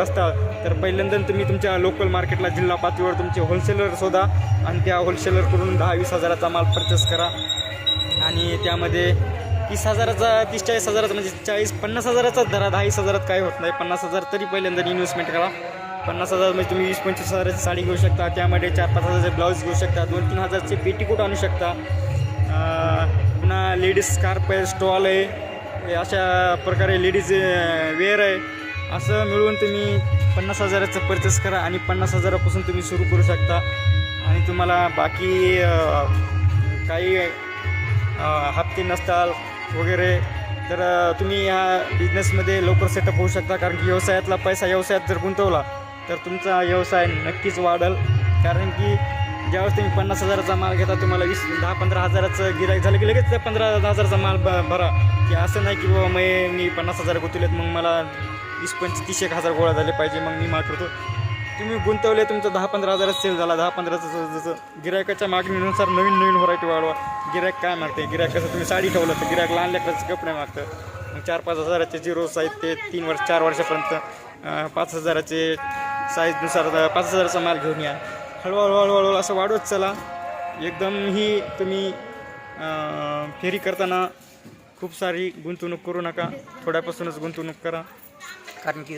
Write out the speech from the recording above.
असता तर पहिल्यांदा तुम्ही तुमच्या लोकल मार्केटला जिल्हा पातळीवर तुमचे होलसेलर शोधा आणि त्या होलसेलरकडून दहा वीस हजाराचा माल परचेस करा. आणि त्यामध्ये तीस हजाराचा तीस चाळीस हजाराचा म्हणजे चाळीस पन्नास हजाराचा धरा दहा वीस हजारात काही होत नाही. पन्नास हजार तरी पहिल्यांदा इन्व्हेस्टमेंट करा. पन्नास हजार म्हणजे तुम्ही वीस पंचवीस हजाराची साडी घेऊ शकता. त्यामध्ये चार पाच हजारचे ब्लाऊज घेऊ शकता. दोन तीन हजारचे पेटीकोट आणू शकता. पुन्हा लेडीज स्कार्प आहे स्टॉल आहे. अशा प्रकारे लेडीज वेअर आहे. असं मिळून तुम्ही पन्नास हजाराचं परचेस करा आणि पन्नास हजारापासून तुम्ही सुरू करू शकता. आणि तुम्हाला बाकी काही हप्ते नसताल वगैरे तर तुम्ही ह्या बिझनेसमध्ये लवकर सेटअप होऊ शकता. कारण की व्यवसायातला पैसा व्यवसायात जर गुंतवला तर तुमचा व्यवसाय नक्कीच वाढेल. कारण की ज्यावेळेस तुम्ही पन्नास हजाराचा माल घेता तुम्हाला वीस दहा पंधरा हजाराचं गिराईक झालं की लगेच त्या पंधरा हजाराचा माल ब भरा. की असं नाही की बाबा मये मी पन्नास हजार गुंतवलेत मग मला वीस पंचवीस तीस एक हजार गोळा झाले पाहिजे मग मी माल करतो तुम्ही गुंतवले तुमचं दहा पंधरा हजारात सेल झाला. दहा पंधराचं जसं गिरायकाच्या मागणीनुसार नवीन नवीन व्हरायटी वाढवा. गिरायक काय मागते गिरायक कसं तुम्ही साडी ठेवलं तर गिरायक लहान लेकराचे कपडे मागतं. मग चार पाच हजाराचे झिरो साईज ते तीन वर्ष चार वर्षापर्यंत पाच हजाराचे साईजनुसार पाच हजाराचा माल घेऊन या. हळूहळू हळूहळू असं वाढवत चला. एकदम ही तुम्ही फेरी करताना खूप सारी गुंतवणूक करू नका. थोड्यापासूनच गुंतवणूक करा. कारण की